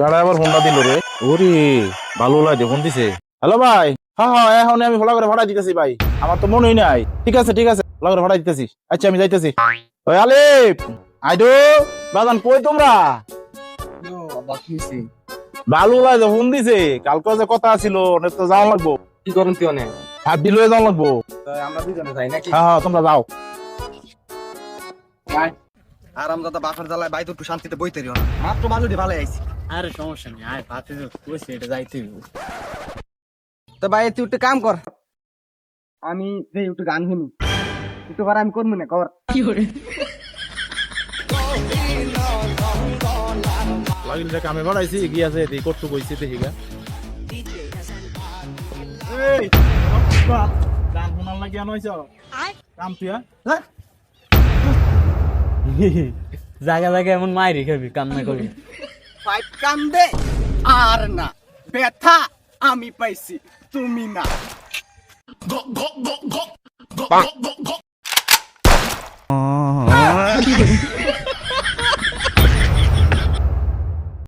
কারা আবার ফোনটা দিল রে। ওরে ভালো লাগে ফোন দিছে। হ্যালো ভাই। হ্যাঁ হ্যাঁ এখন আমি ভালো করে ভাড়া দিতেছি ভাই। আমার তো মনেই নাই। ঠিক আছে ঠিক আছে ভালো করে ভাড়া দিতেছি। আচ্ছা আমি যাইতেছি। ওই আলিফ আইডো বাদান কই তোমরা? ভালো লাগে ফোন দিছে। কালকে যে কথা ছিল অনেক তো যাওয়া লাগবো। কি করুন তুই অনেক হাত দিল যাওয়া লাগবো। আমরা দুজনে যাই নাকি? হ্যাঁ হ্যাঁ তোমরা যাও। আরাম দাদা বাপের জ্বালায় বাইতে একটু শান্তিতে বইতে না মাত্র বালুটি ভালো আইছি। আরে সমস্যা নেই আয় পাতে তো কইছে এটা যাইতে হইব। তো ভাই তুই একটু কাম কর। আমি এই একটু গান শুনি একটু করে আমি করব না কর। লাগিল যে কামে বাড়াইছি এগিয়ে আছে এদিকে করতে কইছি দেখি গা। এই গান শোনার লাগি আনো হইছ? কাম তুই হ্যাঁ। জায়গা জায়গা এমন মাইরি খাবি কান্না করবি পাইপ কাম দে আর না ব্যথা আমি পাইছি তুমি না।